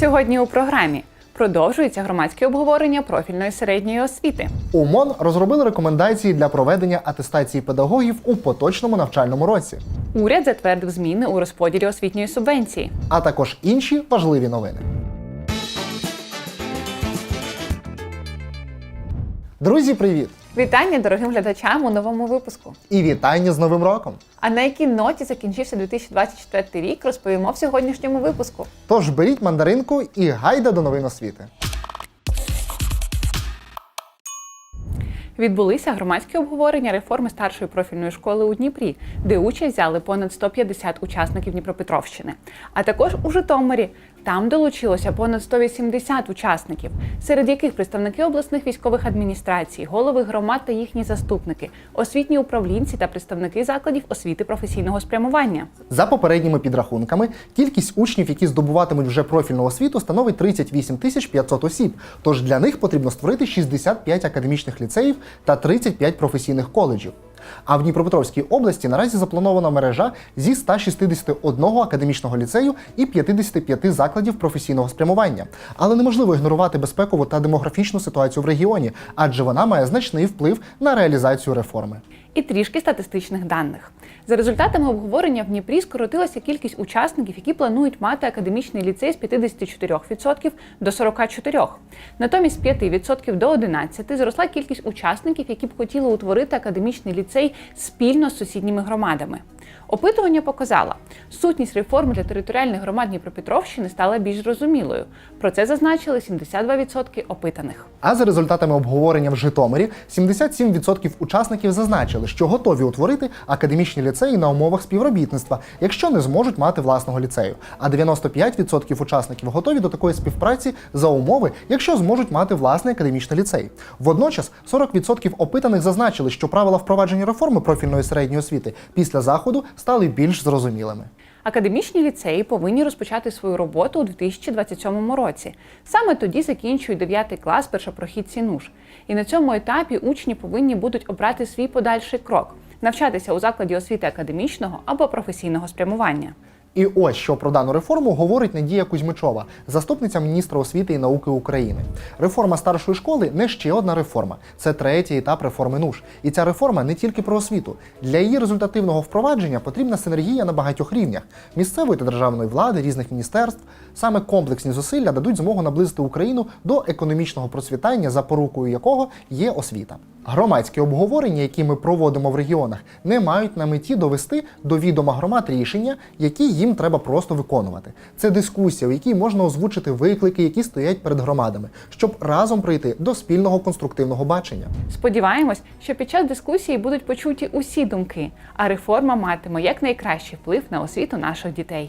Сьогодні у програмі продовжується громадське обговорення профільної середньої освіти. УМОН розробили рекомендації для проведення атестації педагогів у поточному навчальному році, Уряд затвердив зміни у розподілі освітньої субвенції. а також інші важливі новини. Друзі, привіт! Вітання дорогим глядачам у новому випуску. І вітання з Новим роком! А на якій ноті закінчився 2024 рік, розповімо в сьогоднішньому випуску. Тож беріть мандаринку і гайда до новин освіти. Відбулися громадські обговорення реформи старшої профільної школи у Дніпрі, де участь взяли понад 150 учасників Дніпропетровщини. А також у Житомирі. Там долучилося понад 180 учасників, серед яких представники обласних військових адміністрацій, голови громад та їхні заступники, освітні управлінці та представники закладів освіти професійного спрямування. За попередніми підрахунками, кількість учнів, які здобуватимуть вже профільну освіту, становить 38 тисяч 500 осіб. Тож для них потрібно створити 65 академічних ліцеїв та 35 професійних коледжів. А в Дніпропетровській області наразі запланована мережа зі 161 академічного ліцею і 55 закладів професійного спрямування. Але неможливо ігнорувати безпекову та демографічну ситуацію в регіоні, адже вона має значний вплив на реалізацію реформи. І трішки статистичних даних. За результатами обговорення в Дніпрі скоротилася кількість учасників, які планують мати академічний ліцей з 54% до 44%. Натомість з 5% до 11% зросла кількість учасників, які б хотіли утворити академічний ліцей спільно з сусідніми громадами. Опитування показало, сутність реформи для територіальних громад Дніпропетровщини стала більш зрозумілою. Про це зазначили 72% опитаних. А за результатами обговорення в Житомирі 77% учасників зазначили, що готові утворити академічні ліцеї на умовах співробітництва, якщо не зможуть мати власного ліцею. А 95% учасників готові до такої співпраці за умови, якщо зможуть мати власний академічний ліцей. Водночас 40% опитаних зазначили, що правила впровадження реформи профільної середньої освіти після заходу стали більш зрозумілими. Академічні ліцеї повинні розпочати свою роботу у 2027 році. Саме тоді закінчують 9 клас першопрохідці НУШ. І на цьому етапі учні повинні будуть обрати свій подальший крок навчатися у закладі освіти академічного або професійного спрямування. І ось що про дану реформу говорить Надія Кузьмичова, заступниця міністра освіти і науки України. Реформа старшої школи не ще одна реформа, це третій етап реформи НУШ. І ця реформа не тільки про освіту. Для її результативного впровадження потрібна синергія на багатьох рівнях місцевої та державної влади, різних міністерств. Саме комплексні зусилля дадуть змогу наблизити Україну до економічного процвітання, запорукою якого є освіта. Громадські обговорення, які ми проводимо в регіонах, не мають на меті довести до відома громад рішення, які їм треба просто виконувати. Це дискусія, в якій можна озвучити виклики, які стоять перед громадами, щоб разом прийти до спільного конструктивного бачення. Сподіваємось, що під час дискусії будуть почуті усі думки, а реформа матиме якнайкращий вплив на освіту наших дітей.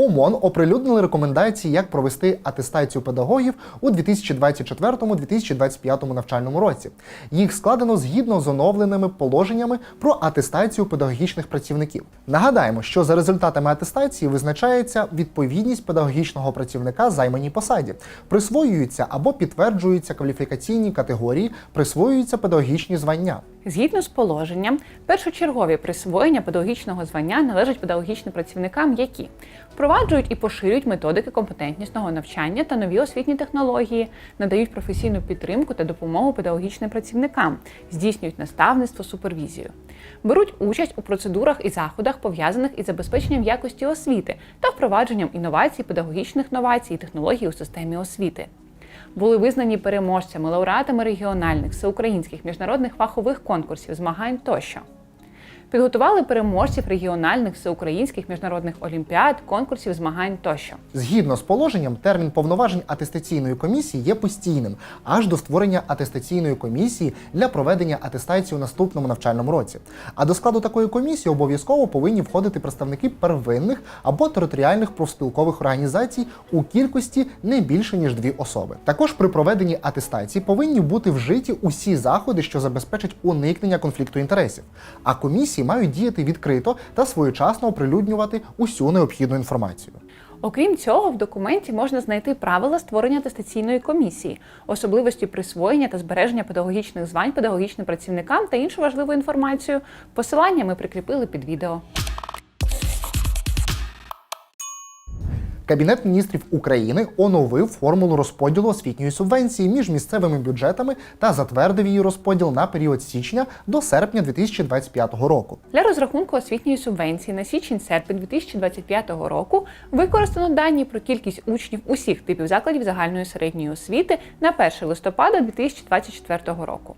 ОМОН оприлюднили рекомендації, як провести атестацію педагогів у 2024-2025 навчальному році. Їх складено згідно з оновленими положеннями про атестацію педагогічних працівників. Нагадаємо, що за результатами атестації визначається відповідність педагогічного працівника займаній посаді, присвоюються або підтверджуються кваліфікаційні категорії, присвоюються педагогічні звання. Згідно з положенням, першочергові присвоєння педагогічного звання належать педагогічним працівникам, які впроваджують і поширюють методики компетентнісного навчання та нові освітні технології, надають професійну підтримку та допомогу педагогічним працівникам, здійснюють наставництво, супервізію, беруть участь у процедурах і заходах, пов'язаних із забезпеченням якості освіти та впровадженням інновацій, педагогічних новацій і технологій у системі освіти були визнані переможцями, лауреатами регіональних, всеукраїнських міжнародних фахових конкурсів, змагань тощо. Підготували переможців регіональних, всеукраїнських міжнародних олімпіад, конкурсів, змагань тощо. Згідно з положенням, термін повноважень атестаційної комісії є постійним аж до створення атестаційної комісії для проведення атестації у наступному навчальному році. А до складу такої комісії обов'язково повинні входити представники первинних або територіальних профспілкових організацій у кількості не більше ніж дві особи. Також при проведенні атестації повинні бути вжиті усі заходи, що забезпечать уникнення конфлікту інтересів. А комісії мають діяти відкрито та своєчасно оприлюднювати усю необхідну інформацію. Окрім цього, в документі можна знайти правила створення атестаційної комісії, особливості присвоєння та збереження педагогічних звань педагогічним працівникам та іншу важливу інформацію. Посилання ми прикріпили під відео. Кабінет міністрів України оновив формулу розподілу освітньої субвенції між місцевими бюджетами та затвердив її розподіл на період січня до серпня 2025 року. Для розрахунку освітньої субвенції на січень-серпень 2025 року використано дані про кількість учнів усіх типів закладів загальної середньої освіти на 1 листопада 2024 року.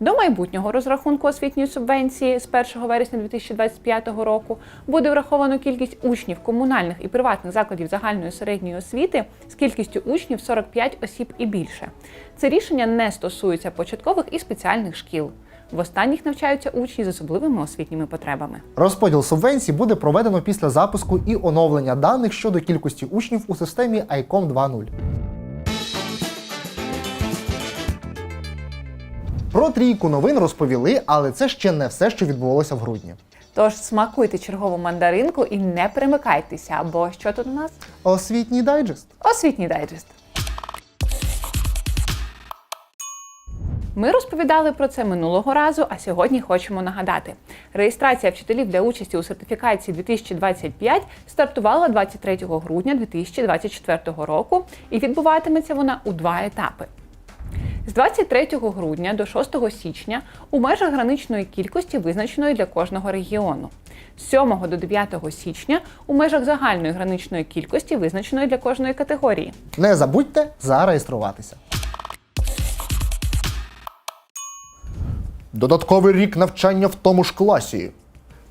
До майбутнього розрахунку освітньої субвенції з 1 вересня 2025 року буде враховано кількість учнів комунальних і приватних закладів загальної середньої освіти з кількістю учнів 45 осіб і більше. Це рішення не стосується початкових і спеціальних шкіл. В останніх навчаються учні з особливими освітніми потребами. Розподіл субвенцій буде проведено після запуску і оновлення даних щодо кількості учнів у системі ICOM 2.0. Про трійку новин розповіли, але це ще не все, що відбувалося в грудні. Тож смакуйте чергову мандаринку і не перемикайтеся, бо що тут у нас? Освітній дайджест. Освітній дайджест. Ми розповідали про це минулого разу, а сьогодні хочемо нагадати. Реєстрація вчителів для участі у сертифікації 2025 стартувала 23 грудня 2024 року і відбуватиметься вона у два етапи. З 23 грудня до 6 січня у межах граничної кількості, визначеної для кожного регіону. З 7 до 9 січня у межах загальної граничної кількості, визначеної для кожної категорії. Не забудьте зареєструватися. Додатковий рік навчання в тому ж класі.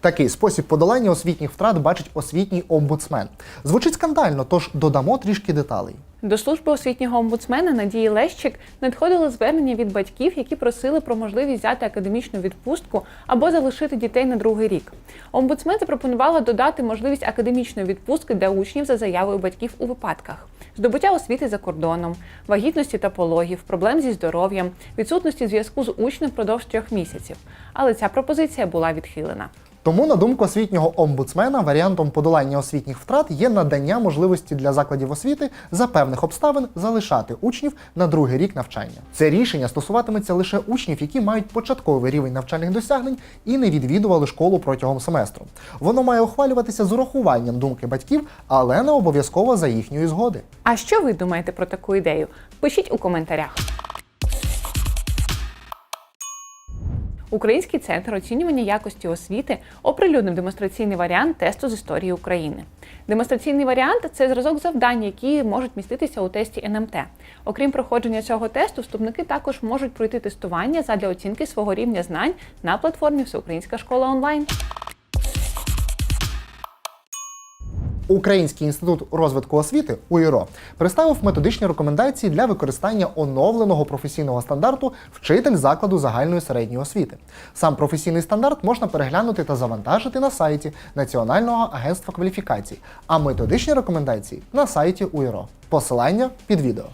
Такий спосіб подолання освітніх втрат бачить освітній омбудсмен. Звучить скандально, тож додамо трішки деталей. До служби освітнього омбудсмена Надії Лещик надходили звернення від батьків, які просили про можливість взяти академічну відпустку або залишити дітей на другий рік. Омбудсмен запропонувала додати можливість академічної відпустки для учнів за заявою батьків у випадках здобуття освіти за кордоном, вагітності та пологів, проблем зі здоров'ям, відсутності зв'язку з учнем впродовж трьох місяців. Але ця пропозиція була відхилена. Тому, на думку освітнього омбудсмена, варіантом подолання освітніх втрат є надання можливості для закладів освіти за певних обставин залишати учнів на другий рік навчання. Це рішення стосуватиметься лише учнів, які мають початковий рівень навчальних досягнень і не відвідували школу протягом семестру. Воно має ухвалюватися з урахуванням думки батьків, але не обов'язково за їхньої згоди. А що ви думаєте про таку ідею? Пишіть у коментарях. Український центр оцінювання якості освіти оприлюднив демонстраційний варіант тесту з історії України. Демонстраційний варіант це зразок завдань, які можуть міститися у тесті НМТ. Окрім проходження цього тесту, вступники також можуть пройти тестування задля оцінки свого рівня знань на платформі Всеукраїнська школа онлайн. Український інститут розвитку освіти УІРО представив методичні рекомендації для використання оновленого професійного стандарту вчитель закладу загальної середньої освіти. Сам професійний стандарт можна переглянути та завантажити на сайті Національного агентства кваліфікацій, а методичні рекомендації на сайті УІРО. Посилання під відео.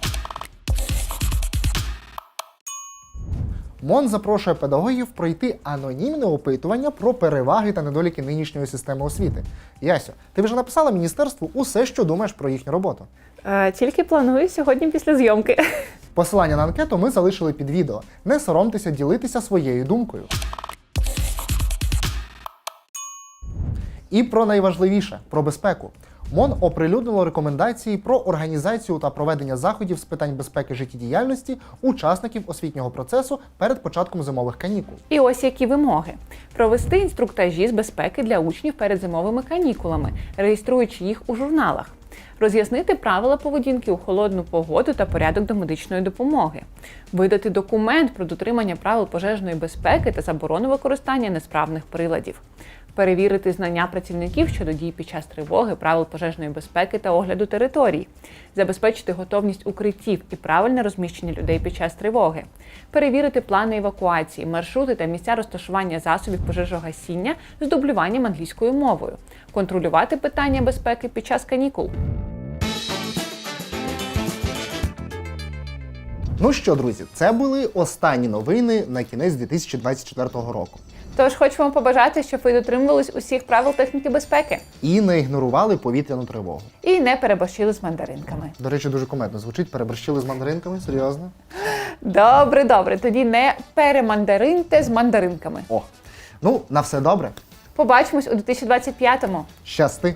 МОН запрошує педагогів пройти анонімне опитування про переваги та недоліки нинішньої системи освіти. Ясю, ти вже написала міністерству усе, що думаєш про їхню роботу. Е, тільки планую сьогодні після зйомки. Посилання на анкету ми залишили під відео. Не соромтеся ділитися своєю думкою. І про найважливіше про безпеку. МОН оприлюднило рекомендації про організацію та проведення заходів з питань безпеки життєдіяльності учасників освітнього процесу перед початком зимових канікул. І ось які вимоги: провести інструктажі з безпеки для учнів перед зимовими канікулами, реєструючи їх у журналах. Роз'яснити правила поведінки у холодну погоду та порядок до медичної допомоги, видати документ про дотримання правил пожежної безпеки та заборону використання несправних приладів, перевірити знання працівників щодо дій під час тривоги, правил пожежної безпеки та огляду територій, забезпечити готовність укриттів і правильне розміщення людей під час тривоги, перевірити плани евакуації, маршрути та місця розташування засобів пожежогасіння з дублюванням англійською мовою, контролювати питання безпеки під час канікул. Ну що, друзі, це були останні новини на кінець 2024 року. Тож хочемо побажати, щоб ви дотримувались усіх правил техніки безпеки І не ігнорували повітряну тривогу. і не переборщили з мандаринками. До речі, дуже кометно звучить, переборщили з мандаринками, серйозно. Добре, добре. Тоді не перемандаринте з мандаринками. О, ну на все добре. Побачимось у 2025-му. Щасти!